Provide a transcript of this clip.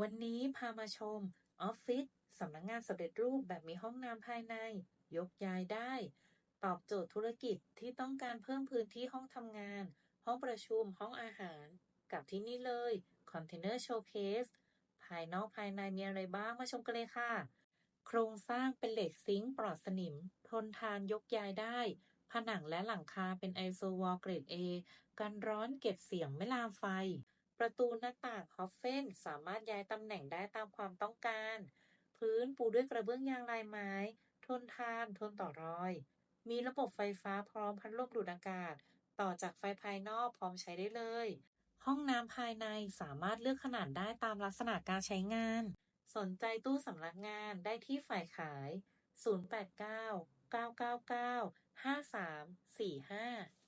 วันนี้พามาชม ออฟฟิศสำนักงานสำเร็จรูปแบบมีห้องน้ำภายใน ยกย้ายได้ ตอบโจทย์ธุรกิจที่ต้องการเพิ่มพื้นที่ห้องทำงาน ห้องประชุมห้องอาหาร กับที่นี่เลย Container Showcase ภายนอกภายในมีอะไรบ้างมาชมกันเลยค่ะ โครงสร้างเป็นเหล็กซิงค์ปลอดสนิม ทนทานยกย้ายได้ ผนังและหลังคาเป็นไอโซวอลเกรด A กันร้อนเก็บเสียงไม่ลามไฟ ประตูหน้าต่างฮอฟเฟนสามารถย้ายตำแหน่งได้ตามความต้องการ พื้นปูด้วยกระเบื้องยางลายไม้ ทนทาน ทนต่อรอย มีระบบไฟฟ้าพร้อมพัดลมดูดอากาศ ต่อจากไฟภายนอกพร้อมใช้ได้เลย ห้องน้ำภายในสามารถเลือกขนาดได้ตามลักษณะการใช้งาน สนใจตู้สำนักงานได้ที่ฝ่ายขาย 089 999 5345